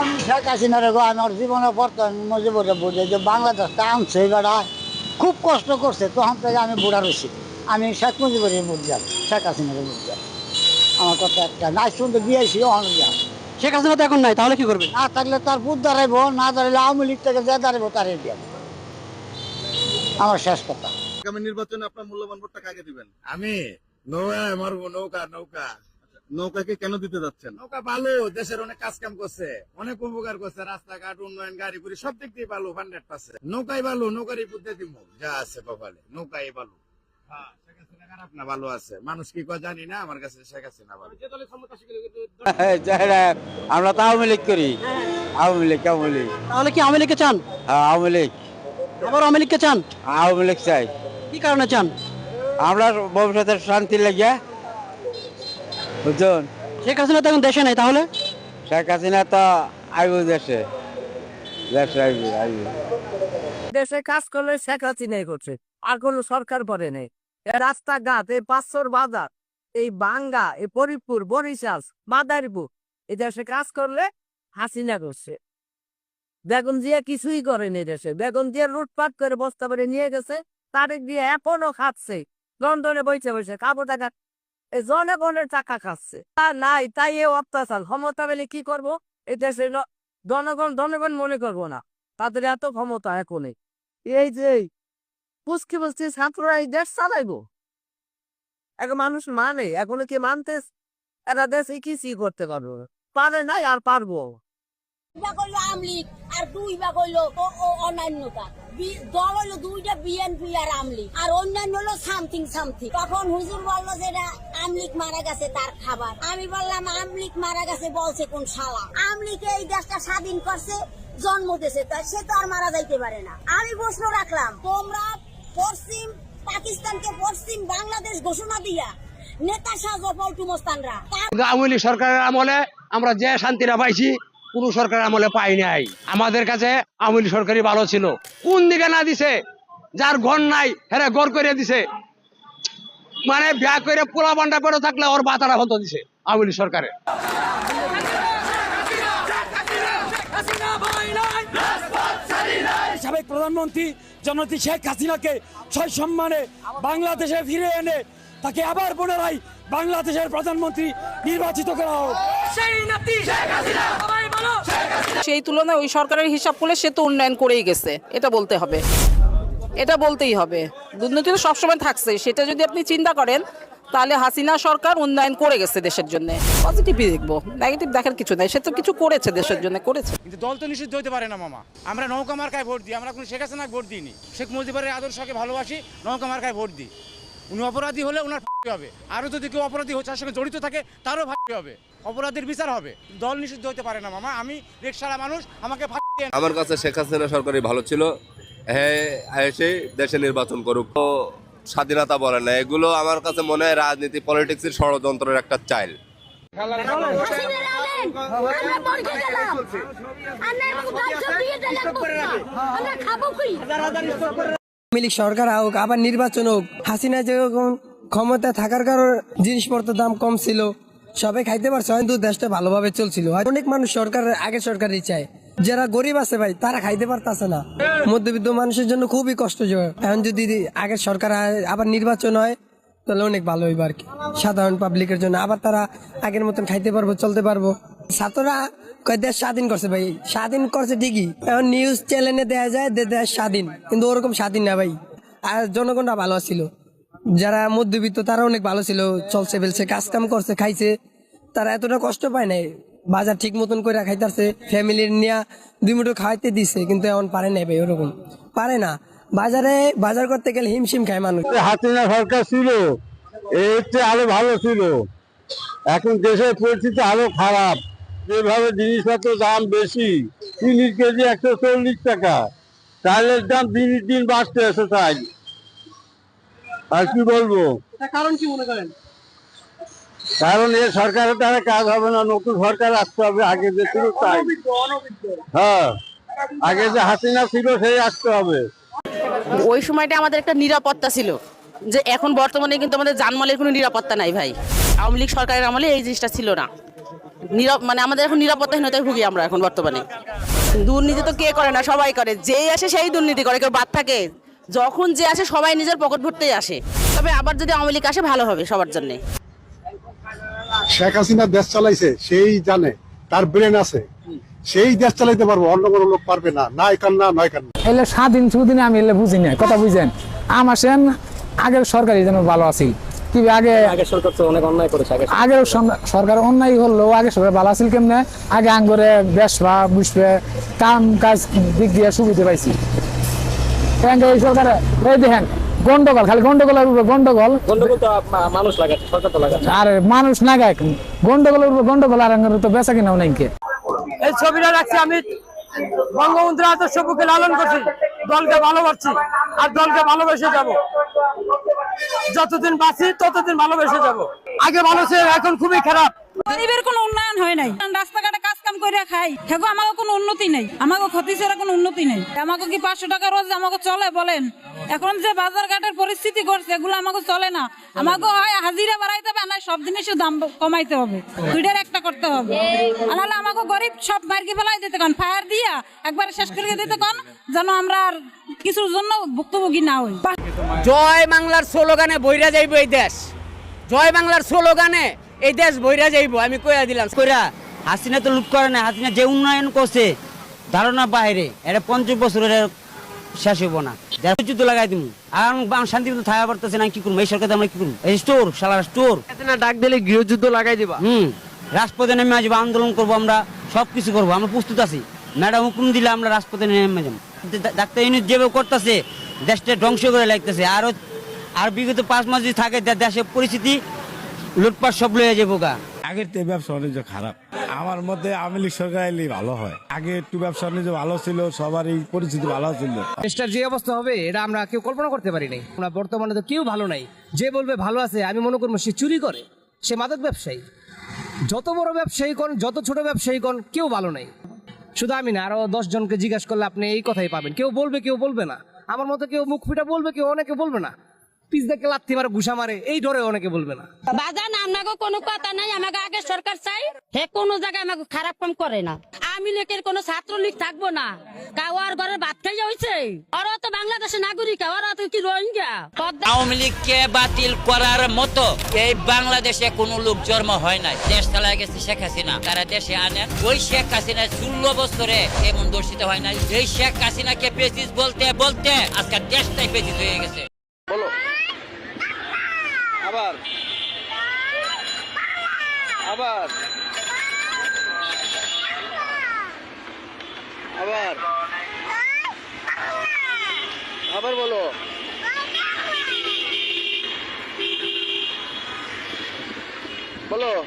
আমি শেখ হাসিনার গো আমার জীবনে মজিবরে বুঝে যে বাংলাদেশটা আনছে বেড়া খুব কষ্ট করছে। তখন থেকে আমি বুড়া রয়েছি। আমি শেখ মুজিবুরের বুঝ যাম শেখ হাসিনার বুঝ যাম আমার কথা একটা নাই শুনতে দিয়েছি অনেক যাম শেখ হাসিনা তো এখন নাই তাহলে কি করবে? না থাকলে তার বুধ দাঁড়াইবো না দাঁড়াইলে আওয়ামী লীগ থেকে যে দাঁড়াইবো তারই দিয়াম আমার শেষ কথা। আগামী নির্বাচনে আপনার মূল্যবান ভোটটা কাকে দিবেন? আমি নৌকায় মারবো নৌকা নৌকা। নৌকাকে কেন দিতে যাচ্ছেন? নৌকা ভালো দেশের অনেক কাজ কাম করছে অনেক উপকার করছে রাস্তাঘাট উন্নয়ন গাড়ি গুড়ি সব দিক দিয়ে ভালো হান্ড্রেড পার্সেন্ট নৌকাই ভালো নৌকারই বুদ্ধি দিব যা আছে কপালে নৌকাই ভালো। হ্যাঁ, শেখ হাসিনা খারাপ না? ভালো আছে। মানুষ কি জানি না আমার কাছে শেখ হাসিনা ভালো। আমরা তো আওয়ামী লীগ করি। আওয়ামী লীগ আওয়ামী লীগ। তাহলে কি আওয়ামী লীগকে চান? হ্যাঁ আওয়ামী লীগ। আবার আওয়ামী লীগকে চান? আওয়ামী লীগ চাই। কি কারণে চান? আমরা ভবিষ্যতের শান্তি লেগে বুঝুন শেখ হাসিনা তো এখন দেশে নাই তাহলে? শেখ হাসিনা তো আইব দেশে। দেশে আইব আইব। দেশে কাজ করলে শেখ হাসিনাই করছে আর কোনো সরকার করে নেই। রাস্তাঘাট এই পাঁচশোর বাজার এই বাঙ্গা এই ফরিদপুর বরিশাল মাদারীপুর এই দেশে কাজ করলে হাসিনা করছে। বেগুন দিয়ে কিছুই করেনি দেশে। বেগুন দিয়ে লুটপাট করে বস্তা করে নিয়ে গেছে তারিখ দিয়ে এখনও খাচ্ছে। লন্ডনে বইছে বসে টাকা এই জনগণের টাকা খাচ্ছে। তা নাই, তাই এ অত্যাচার। ক্ষমতা পেলে কি করব? এই দেশে ল- জনগণ জনগণ মনে করব না। তাদের এত ক্ষমতা এখনই। এই যে পুষ্কি পুষ্টি ছাত্ররা এই দেশ চালাইবো? এখন মানুষ মানে এখনও কি মানতে এরা দেশে কিছুই করতে পারব। পারে নাই আর পারব। আর অন্যান্য হলো সামথিং সামথিং। তখন হুজুর বলল যে এটা আমলিগ মারা গেছে তার খাবার। আমি বললাম আমলিগ মারা গেছে বলছে কোন শালা। আমলিগ এই দেশটা স্বাধীন করছে, জন্ম দিয়েছে তা সে তো আর মারা যাইতে পারে না। আমি প্রশ্ন রাখলাম, তোমরা পশ্চিম পাকিস্তানকে পশ্চিম বাংলাদেশ ঘোষণা দিয়া নেতা সাজো পল্টু মোস্তানরা আওয়ামী লীগ সরকারের আমলে আমরা যে শান্তিটা পাইছি, কোন সরকারের আমলে পাই নাই। আমাদের কাছে আওয়ামী সরকারই ভালো ছিল। কোন দিকে না দিছে, যার ঘর নাই হ্যাঁ ঘর করে দিছে। মানে ব্যাগ করে পোলা বান্ডা করে থাকলে ওর বাতাটা হতো দিছে আওয়ামী লীগ সরকারে। সাবেক প্রধানমন্ত্রী জনতি শেখ হাসিনাকে ছয় সম্মানে বাংলাদেশে ফিরে এনে তাকে আবার পুনরায় বাংলাদেশের প্রধানমন্ত্রী নির্বাচিত করা হোক। সেই তুলনায় ওই সরকারের হিসাব করলে সে তো উন্নয়ন করেই গেছে এটা বলতে হবে। এটা বলতেই হবে। দুর্নীতি তো সবসময় থাকছে। সেটা যদি আপনি চিন্তা করেন তাহলে হাসিনা সরকার উন্নয়ন করে গেছে দেশের জন্য। পজিটিভই দেখব। নেগেটিভ দেখার কিছু নাই। সে তো কিছু করেছে দেশের জন্য করেছে। কিন্তু দল তো নিষিদ্ধ হতে পারে না মামা। আমরা নৌকা মার্কায় ভোট দিই। আমরা কোনো শেখ হাসিনা ভোট দিইনি। শেখ মুজিবের আদর্শকে ভালোবাসি নৌকা মার্কায় ভোট দিই। উনি অপরাধী হলে ওনার ফাঁসি হবে। আরও যদি কেউ অপরাধী হচ্ছে তার সঙ্গে জড়িত থাকে তারও ফাঁসি হবে। অপরাধীর বিচার হবে। দল নিষিদ্ধ হতে পারে না মামা। আমি রিক্সালা মানুষ আমাকে ফাঁসি দিয়ে আমার কাছে শেখ হাসিনা সরকারই ভালো ছিল। হ্যাঁ এসে দেশে নির্বাচন করুক। তো স্বাধীনতা বলে না, এগুলো আমার কাছে মনে হয় রাজনীতি পলিটিক্সের ষড়যন্ত্রের একটা চাইল। সরকার হোক, আবার নির্বাচন হোক, হাসিনা যখন ক্ষমতা থাকার কারণে জিনিসপত্রের দাম কম ছিল, সবাই খাইতে পারছে কিন্তু দেশটা ভালোভাবে চলছিল। অনেক মানুষ সরকার আগে সরকারই চায়। যারা গরিব আছে ভাই, তারা খাইতে পারতাছে না। মধ্যবিত্ত মানুষের জন্য খুবই কষ্টজনক। এখন যদি আগের সরকার আবার নির্বাচন হয়, তাহলে অনেক ভালো হইব আর কি। সাধারণ পাবলিকের জন্য আবার তারা আগের মতন খাইতে পারব, চলতে পারব। ছাত্ররা দেশ স্বাধীন করছে ভাই। স্বাধীন করছে ঠিকই। এখন নিউজ চ্যানেলে দেয়া যায় দেশ স্বাধীন। কিন্তু ওরকম স্বাধীন না ভাই। আর জনগণটা ভালো ছিল। যারা মধ্যবিত্ত, তারা অনেক ভালো ছিল। চলছে বেলছে কাজ কাম করছে, খাইছে। তারা এতটা কষ্ট পায় নাই। বাজার ঠিক মতন করে খাইতেছে ফ্যামিলির নিয়ে দুই মুঠো খাইতে দিছে কিন্তু এখন পারে নাই ভাই ওরকম। পারে না। বাজারে বাজার করতে গেলে হিমশিম খায় মানুষ। হাসিনা সরকার ছিল এতে আরও ভালো ছিল। এখন দেশের পরিস্থিতি আরও খারাপ। যেভাবে জিনিসপত্র দাম বেশি তিরিশ কেজি একশো চল্লিশ টাকা। চালের দাম দিন দিন বাড়তে আছে তাই আর কি বলব? কারণ কি মনে করেন? কারণ এ সরকারের দ্বারা কাজ হবে না, নতুন সরকার আসতে হবে, আগে যে ছিল তাই। হ্যাঁ আগে যে হাসিনা ছিল সেই আসতে হবে। ওই সময়টা আমাদের একটা নিরাপত্তা ছিল, যে এখন বর্তমানে কিন্তু আমাদের জানমালের কোনো নিরাপত্তা নাই ভাই। আওয়ামী লীগ সরকারের আমলে এই জিনিসটা ছিল না। নিরাপ মানে আমাদের এখন নিরাপত্তাহীনতায় ভুগি আমরা এখন বর্তমানে। দুর্নীতি তো কে করে না, সবাই করে। যেই আসে সেই দুর্নীতি করে, কেউ বাদ থাকে। যখন যে আসে, সবাই নিজের পকেট ভরতেই আসে। তবে আবার যদি আওয়ামী লীগ আসে, ভালো হবে সবার জন্যে। শেখ হাসিনা দেশ চালাইছে সেই জানে তার ব্রেন আছে। সেই দেশ চালাইতে পারব অন্য কোনো লোক পারবে না। নাই কান্না নয় কান্না। এলে স্বাধীন সুদিনে আমি এলে বুঝি না কথা বুঝেন। আমার সেন আগের সরকারি যেন ভালো আছি কি আগে আগে সরকার তো অনেক অন্যায় করেছে আগে আগের সরকার অন্যায় হলো আগে সরকার ভালো আছিল কেমনে? আগে আঙ্গরে বেসবা বুঝবে কাম কাজ দিক দিয়ে সুবিধা পাইছি। এই সরকার এই দেখেন গন্ডগোল খালি গন্ডগোলের উপরে গন্ডগোল। গন্ডগোল তো আপ- মানুষ লাগাচ্ছে সরকার তো লাগাচ্ছে। আর মানুষ না গন্ডগোলের উপরে গন্ডগোল আর তো বেচা কিনাও নাই কে? এই ছবিটা রাখছি আমি। বঙ্গবন্ধুর আদর্শ বুকে লালন করছি দলকে ভালোবাসছি আর দলকে ভালোবেসে যাব। যতদিন বাঁচি ততদিন ভালোবেসে যাব। আগে ভালো ছিল এখন খুবই খারাপ। গরিবের কোনো উন্নয়ন হয় নাই। রাস্তাঘাটে করে খাই, হেগো আমাকে কোনো উন্নতি নেই আমাকে ক্ষতি ছাড়া কোনো উন্নতি নেই। আমাকে কি পাঁচশো টাকা রোজ আমাকে চলে বলেন? এখন যে বাজার ঘাটের পরিস্থিতি করছে এগুলো আমাকে চলে না। আমাকে হয় হাজিরা বাড়াইতে হবে না সব জিনিসের দাম কমাইতে হবে। দুইটার একটা করতে হবে। নাহলে আমাকে গরিব সব মার্কি ফেলাই দিতে কন, ফায়ার দিয়া একবার শেষ করে দিতে কন, যেন আমরা আর কিছুর জন্য ভুক্তভোগী না হই। জয় বাংলার স্লোগানে বইরা যাইব এই দেশ। জয় বাংলার স্লোগানে এই দেশ বইরা যাইব, আমি কইয়া দিলাম, কইরা হাসিনা তো লুট করে না হাসিনা যে উন্নয়ন করছে ধারণা বাইরে এটা পঞ্চাশ বছরের শেষ হইব না। যুদ্ধ লাগাই দিমু। আর আমি শান্তি মতো থাকা পারতেছে না কি করব? এই সরকার আমরা কি করব? এই স্টোর স্টোর। ডাক দিলে গৃহযুদ্ধ লাগাই দিবা। হুম রাজপথে নেমে আসব আন্দোলন করব আমরা সব কিছু করব। আমরা প্রস্তুত আছি। ম্যাডাম হুকুম দিলে আমরা রাজপথে নেমে যাব। ডাক্তার ইউনিট যেভাবে করতেছে দেশটা ধ্বংস করে লাগতেছে। আরও আর বিগত পাঁচ মাস যদি থাকে দেশের পরিস্থিতি লুটপাট সব লয়ে যাব গা। আগের তো ব্যবসা বাণিজ্য খারাপ। আমার মতে আওয়ামী লীগ সরকার এলে ভালো হয়। আগে একটু ব্যবসা বাণিজ্য ভালো ছিল, সবারই পরিস্থিতি ভালো ছিল। দেশটার যে অবস্থা হবে, এটা আমরা কেউ কল্পনা করতে পারি নাই আমরা বর্তমানে তো কেউ ভালো নাই। যে বলবে ভালো আছে, আমি মনে করব সে চুরি করে, সে মাদক ব্যবসায়ী। যত বড় ব্যবসায়ী কোন, যত ছোট ব্যবসায়ী কোন, কেউ ভালো নাই। শুধু আমি না, আরও দশ জনকে জিজ্ঞাসা করলে আপনি এই কথাই পাবেন। কেউ বলবে কেউ বলবে না। আমার মতো কেউ মুখ ফিটা বলবে, কেউ অনেকে বলবে না। পিস দেখে লাত্তি মারে ঘুষা মারে এই ডরে অনেকে বলবে না। বাজান আমাকে কোনো কথা নাই আমাকে আগে সরকার চাই হে কোনো জায়গায় আমাকে খারাপ কাম করে না। আমি লীগের কোনো ছাত্রলীগ থাকব না। কাওয়ার ঘরে ভাত খাই হয়েছে ওরা তো বাংলাদেশের নাগরিক ওরা তো কি রোহিঙ্গা? আওয়ামী লীগকে বাতিল করার মতো এই বাংলাদেশে কোনো লোক জন্ম হয় নাই। দেশ চালায় গেছে শেখ হাসিনা। তারা দেশে আনেন ওই শেখ হাসিনা ষোলো বছরে এমন দর্শিত হয় নাই। এই শেখ হাসিনাকে পেচিস বলতে বলতে আজকে দেশটাই পেচিস হয়ে গেছে। আবার। আবার। আবার। আবার বলো। বলো।